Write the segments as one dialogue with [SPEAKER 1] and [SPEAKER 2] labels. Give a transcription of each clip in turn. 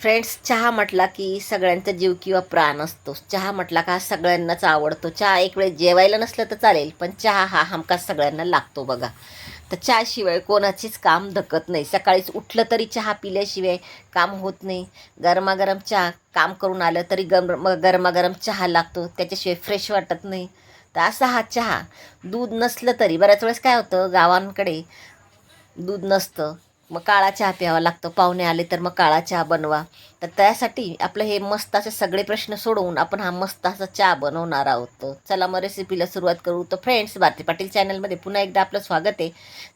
[SPEAKER 1] Friends चहा म्हटला की सगळ्यांचा जीव किंवा प्राण असतो. चहा म्हटला का सगळ्यांनाच आवडतो. चहा एक वेळ जेवायला नसलं तर चालेल पण चहा हा हमखास सगळ्यांना लागतो बघा. तर चहाशिवाय कोणाचीच काम धकत नाही. सकाळीच उठलं तरी चहा पिल्याशिवाय काम होत नाही. गरमागरम चहा काम करून आलं तरी गरम गरमागरम चहा लागतो. त्याच्याशिवाय फ्रेश वाटत नाही. तर असा हा चहा. दूध नसलं तरी बऱ्याच वेळेस काय होतं गावांकडे दूध नसतं. मग काळा चहा प्यावा लागतो. पाहुणे आले तर मग काळा चहा बनवा. तर त्यासाठी आपलं हे मस्त असे सगळे प्रश्न सोडवून आपण हा मस्त असा चहा बनवणार आहोत. चला मग रेसिपीला सुरुवात करू. तर फ्रेंड्स भारती पाटील चॅनलमध्ये पुन्हा एकदा आपलं स्वागत आहे.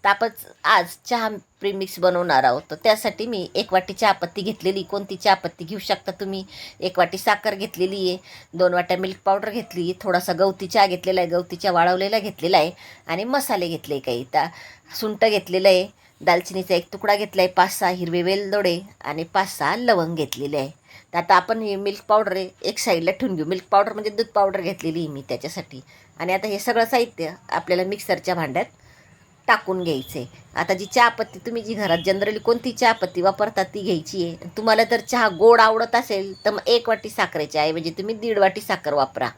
[SPEAKER 1] तर आपण आज चहा प्रीमिक्स बनवणार आहोत. तर त्यासाठी मी एक वाटी चहापत्ती घेतलेली. कोणती चहापत्ती घेऊ शकता तुम्ही? एक वाटी साखर घेतलेली आहे. दोन वाट्या मिल्क पावडर घेतली. थोडासा गवती चहा घेतलेला आहे. गवती चहा वाळवलेला घेतलेला आहे. आणि मसाले घेतले काही. तर सुंट घेतलेलं आहे. दालचिनीचा एक तुकडा घेतला आहे पाच सहा हिरवे वेलदोडे आणि पाच सहा लवंग घेतलेले आहे. तर आता आपण हे मिल्क पावडर आहे एक साईडला ठेवून घेऊ. मिल्क पावडर म्हणजे दूध पावडर घेतलेली आहे मी त्याच्यासाठी. आणि आता हे सगळं साहित्य आपल्याला मिक्सरच्या भांड्यात टाकून घ्यायचं आहे आता जी चहापत्ती तुम्ही जी घरात जनरली कोणती चहापत्ती वापरतात ती घ्यायची आहे. तुम्हाला जर चहा गोड आवडत असेल तर मग एक वाटी साखरेच्या ऐवजी तुम्ही दीड वाटी साखर वापरा.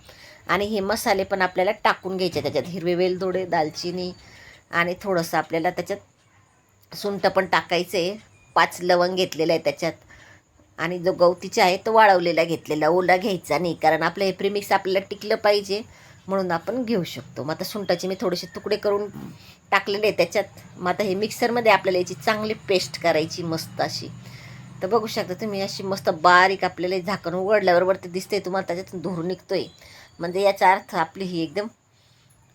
[SPEAKER 1] आणि हे मसाले पण आपल्याला टाकून घ्यायचे त्याच्यात. हिरवे वेलदोडे दालचिनी आणि थोडंसं आपल्याला त्याच्यात सुंठ पण टाकायचं. आहे पाच लवंग घेतलेलं आहे त्याच्यात. आणि जो गवतीचा आहे तो वाळवलेला घेतलेला. ओला घ्यायचा नाही कारण आपलं हे प्रिमिक्स आपल्याला टिकलं पाहिजे म्हणून आपण घेऊ शकतो. मग आता सुंठाचे मी थोडेसे तुकडे करून टाकलेले आहे त्याच्यात. मग आता हे मिक्सरमध्ये आपल्याला याची चांगली पेस्ट करायची मस्त अशी. तर बघू शकता तुम्ही अशी मस्त बारीक आपल्याला झाकण उघडल्याबरोबर ते दिसते तुम्हाला त्याच्यातून धूर निघतोय. म्हणजे याचा अर्थ आपली ही एकदम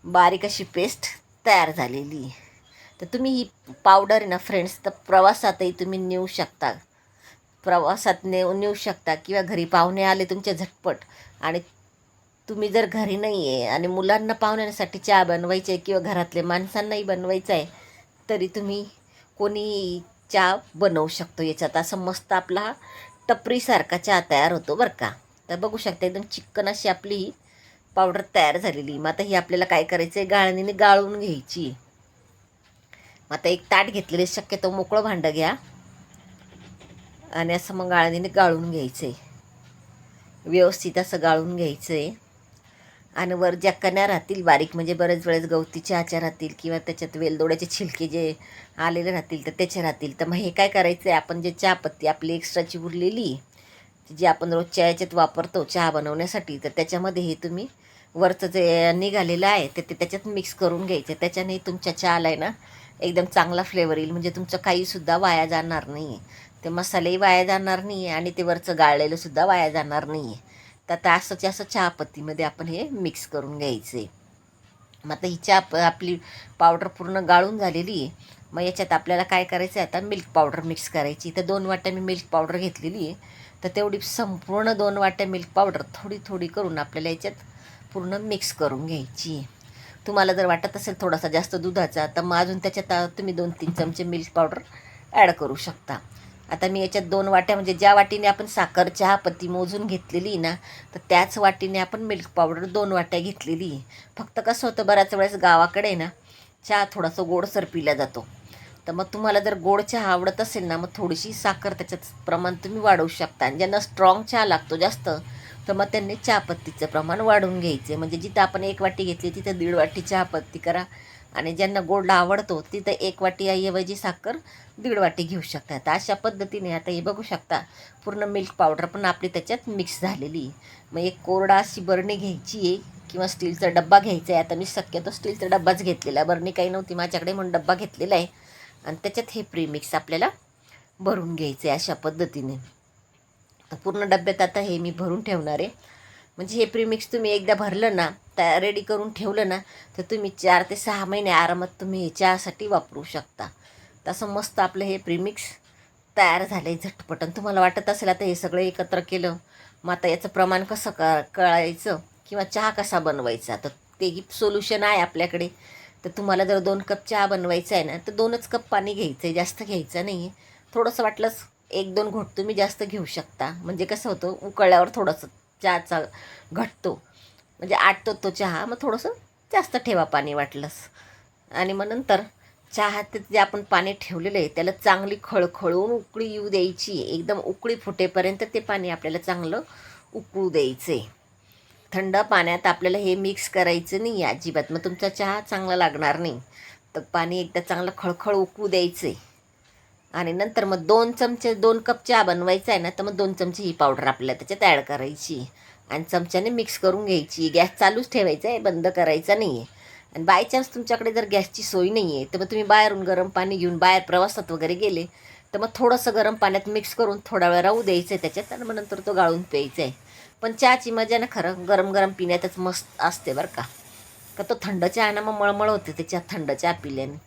[SPEAKER 1] बारीक अशी पेस्ट तयार झालेली. आहे तर तुम्ही ही पावडर आहे ना फ्रेंड्स तर प्रवासातही तुम्ही नेऊ शकता. प्रवासात नेऊ नेऊ शकता किंवा घरी पाहुणे आले तुमच्या झटपट. आणि तुम्ही जर घरी नाही आहे आणि मुलांना पाहुण्यासाठी चहा बनवायची आहे किंवा घरातल्या माणसांनाही बनवायचं आहे तरी तुम्ही कोणी चहा बनवू शकतो याच्यात. असं मस्त आपला टपरीसारखा चहा तयार होतो बरं का. तर बघू शकता एकदम चिकन अशी आपली पावडर तयार झालेली. मग आता ही आपल्याला काय करायचं आहे गाळणीने गाळून घ्यायची. मग आता एक ताट घेतलेले शक्यतो मोकळं भांडं घ्या. आणि असं मग गाळणीने गाळून घ्यायचं. आहे व्यवस्थित असं गाळून घ्यायचं. आहे आणि वर ज्या कण्या राहतील बारीक म्हणजे बरेच वेळेस गवतीच्या आच्या राहतील किंवा त्याच्यात वेलदोड्याचे छिलके जे आलेले राहतील तर त्याचे राहतील. तर मग हे काय करायचं आहे आपण जे चहापत्ती आपली एक्स्ट्राची उरलेली जी आपण रोजच्या याच्यात वापरतो चहा बनवण्यासाठी तर त्याच्यामध्ये हे तुम्ही वरचं जे निघालेलं आहे ते ते त्याच्यात मिक्स करून घ्यायचं. त्याच्याने तुमच्या चहाला आहे ना एकदम चांगला फ्लेवर येईल. म्हणजे तुमचं काहीसुद्धा वाया जाणार नाही आहे ते मसालेही वाया जाणार नाही आहे आणि ते वरचं गाळलेलंसुद्धा वाया जाणार नाही आहे तर आता असंच असं चहापत्तीमध्ये आपण हे मिक्स करून घ्यायचं. आहे मग आता ही चहा आपली पावडर पूर्ण गाळून झालेली आहे. मग याच्यात आपल्याला काय करायचं आहे आता? मिल्क पावडर मिक्स करायची. तर दोन वाट्या मी मिल्क पावडर घेतलेली आहे. तर तेवढी संपूर्ण दोन वाट्या मिल्क पावडर थोडी थोडी करून आपल्याला याच्यात पूर्ण मिक्स करून घ्यायची आहे. तुम्हाला जर वाटत असेल थोडासा जास्त दुधाचा तर मग अजून त्याच्यात तुम्ही दोन तीन चमचे मिल्क पावडर ॲड करू शकता. आता मी याच्यात दोन वाट्या म्हणजे ज्या वाटीने आपण साखर चहापत्ती मोजून घेतलेली ना तर त्याच वाटीने आपण मिल्क पावडर दोन वाट्या घेतलेली. फक्त कसं होतं बऱ्याच वेळेस गावाकडे ना चहा थोडासा गोडसर पिला जातो. तर मग तुम्हाला जर गोड चहा आवडत असेल ना मग थोडीशी साखर त्याच्यात प्रमाण तुम्ही वाढवू शकता. आणि ज्यांना स्ट्रॉंग चहा लागतो जास्त तर मग त्यांनी चहापत्तीचं प्रमाण वाढवून घ्यायचं. म्हणजे जिथं आपण एक वाटी घेतली तिथं दीड वाटी चहापत्ती करा. आणि ज्यांना गोडला आवडतो तिथं एक वाटी ऐवजी साखर दीड वाटी घेऊ शकता तर अशा पद्धतीने आता हे बघू शकता पूर्ण मिल्क पावडर पण आपली त्याच्यात मिक्स झालेली. मग एक कोरडा अशी बरणी घ्यायची आहे किंवा स्टीलचा डब्बा घ्यायचा आहे. आता मी शक्यतो स्टीलचा डब्बाच घेतलेला बरणी काही नव्हती माझ्याकडे म्हणून डब्बा घेतलेला आहे. आणि त्याच्यात हे प्रीमिक्स आपल्याला भरून घ्यायचं आहे अशा पद्धतीने. पूर्ण डब्यात आता हे मी भरून ठेवणार आहे. म्हणजे हे प्रीमिक्स तुम्ही एकदा भरलं ना त्या रेडी करून ठेवलं ना तर तुम्ही चार ते सहा महिने आरामात तुम्ही चहासाठी वापरू शकता. तसं मस्त आपलं हे प्रीमिक्स तयार झालं आहे झटपट. आणि तुम्हाला वाटत असेल आता हे सगळं एकत्र केलं मग आता याचं प्रमाण कसं क कळायचं? किंवा चहा कसा बनवायचा? तर तेही सोल्युशन आहे आपल्याकडे. तर तुम्हाला जर दोन कप चहा बनवायचा आहे ना तर दोनच कप पाणी घ्यायचं आहे जास्त घ्यायचं नाही आहे थोडंसं वाटलंच एक दोन घोट तुम्ही जास्त घेऊ शकता. म्हणजे कसं होतं उकळल्यावर थोडंसं चहाचा घटतो. म्हणजे आटतो तो चहा मग थोडंसं जास्त ठेवा पाणी वाटलंस. आणि मग नंतर चहात जे आपण पाणी ठेवलेलं आहे त्याला चांगली खळखळून उकळी येऊ द्यायची एकदम उकळी फुटेपर्यंत ते पाणी आपल्याला चांगलं उकळू द्यायचं आहे थंड पाण्यात आपल्याला हे मिक्स करायचं नाही अजिबात. मग तुमचा चहा चांगला लागणार नाही. तर पाणी एकदा चांगलं खळखळ उकळू द्यायचं आहे आणि नंतर मग दोन चमचे दोन कप चहा बनवायचा आहे ना तर मग दोन चमचे ही पावडर आपल्याला त्याच्यात ॲड करायची. आणि चमच्याने मिक्स करून घ्यायची. गॅस चालूच ठेवायचा आहे बंद करायचा नाही आहे आणि बाय चान्स तुमच्याकडे जर गॅसची सोय नाही आहे तर मग तुम्ही बाहेरून गरम पाणी घेऊन बाहेर प्रवासात वगैरे गेले तर मग थोडंसं गरम पाण्यात मिक्स करून थोडा वेळ राहू द्यायचं आहे त्याच्यात आणि मग नंतर तो गाळून प्यायचा आहे पण चहाची मजा ना खरं गरम गरम पिण्यातच मस्त असते बरं का. का तो थंड चहा ना मग मळमळ होते त्याच्यात थंड चहा पिल्याने.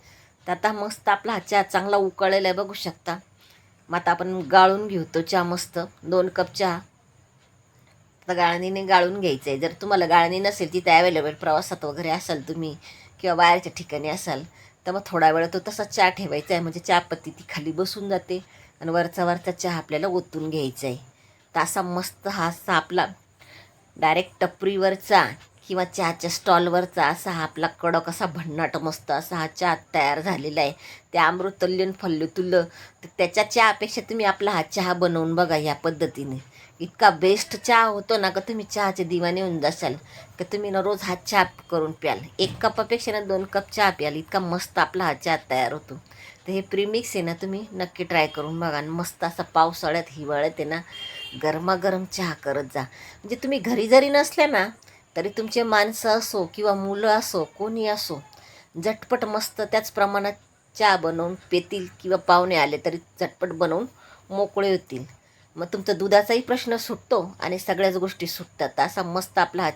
[SPEAKER 1] तर आता मस्त आपला हा चहा चांगला उकळलेला आहे बघू शकता. मग आता आपण गाळून घेऊ तो चहा मस्त दोन कप चहा. आता गाळणीने गाळून घ्यायचं आहे जर तुम्हाला गाळणी नसेल तिथे अवेलेबल प्रवासात वगैरे असाल तुम्ही किंवा बाहेरच्या ठिकाणी असाल तर मग थोडा वेळ तो तसा चहा ठेवायचा आहे म्हणजे चहापत्ती ती खाली बसून जाते आणि वरचा वरचा चहा आपल्याला ओतून घ्यायचा आहे तर असा मस्त हा असा आपला डायरेक्ट टपरीवरचा किंवा चहाच्या स्टॉलवरचा असा हा आपला कडक असा भन्नाट मस्त असा हा चहा तयार झालेला आहे. ते अमृतल्यन फल्लुतुल्ल तर त्याच्या चहापेक्षा तुम्ही आपला हा चहा बनवून बघा ह्या पद्धतीने. इतका बेस्ट चहा होतो ना का तुम्ही चहाचे दिवाने होऊन जाशाल. का तुम्ही ना रोज हा चहा करून प्याल. एक कपापेक्षा ना दोन कप चहा प्याल. इतका मस्त आपला हा चहा तयार होतो. तर हे प्रीमिक्स आहे ना तुम्ही नक्की ट्राय करून बघा. आणि मस्त असा पावसाळ्यात हिवाळ्यात आहे ना गरमागरम चहा करत जा. म्हणजे तुम्ही घरी जरी नसल्या ना तरी तुमचे माणसं असो किंवा मुलं असो कोणी असो झटपट मस्त त्याच प्रमाणात चहा बनवून पेतील किंवा पाहुणे आले तरी झटपट बनवून मोकळे होतील. मग तुमचा दुधाचाही प्रश्न सुटतो आणि सगळ्याच गोष्टी सुटतात. असा मस्त आपला हा